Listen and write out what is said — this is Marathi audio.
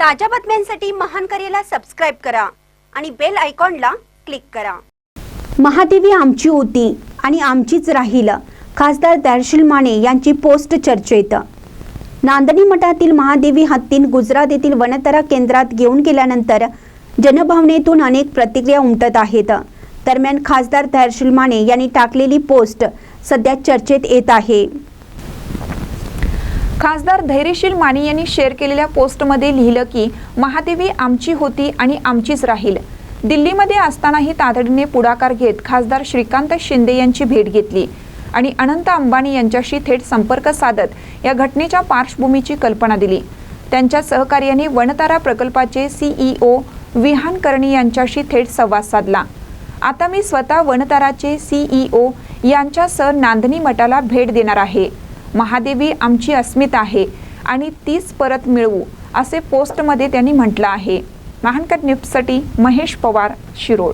ताज्या बातम्यांसाठी महान करेला सबस्क्राईब करा आणि बेल आयकॉनला क्लिक करा. महादेवी आमची होती आणि आमचीच राहील खासदार दर्शील माने यांची पोस्ट चर्चेत. नांदणी मठातील महादेवी हत्तीन गुजरात येथील वनतरा केंद्रात घेऊन गेल्यानंतर जनभावनेतून अनेक प्रतिक्रिया उमटत आहेत. दरम्यान खासदार दर्शील माने यांनी टाकलेली पोस्ट सध्या चर्चेत येत आहे. खासदार धैर्यशील माने यांनी शेअर केलेल्या पोस्टमध्ये लिहिलं की महादेवी आमची होती आणि आमचीच राहील. दिल्लीमध्ये असतानाही तातडीने पुढाकार घेत खासदार श्रीकांत शिंदे यांची भेट घेतली आणि अनंत अंबानी यांच्याशी थेट संपर्क साधत या घटनेच्या पार्श्वभूमीची कल्पना दिली. त्यांच्या सहकार्याने वनतारा प्रकल्पाचे सीईओ विहान कर्णी यांच्याशी थेट संवाद साधला. आता मी स्वतः वनताराचे सीईओ यांच्यासह नांदणी मठाला भेट देणार आहे. महादेवी आमची अस्मिता आहे आणि तीच परत मिळवू असे पोस्टमध्ये त्यांनी म्हटलं आहे. महानकट न्यूजसाठी महेश पवार शिरोळ.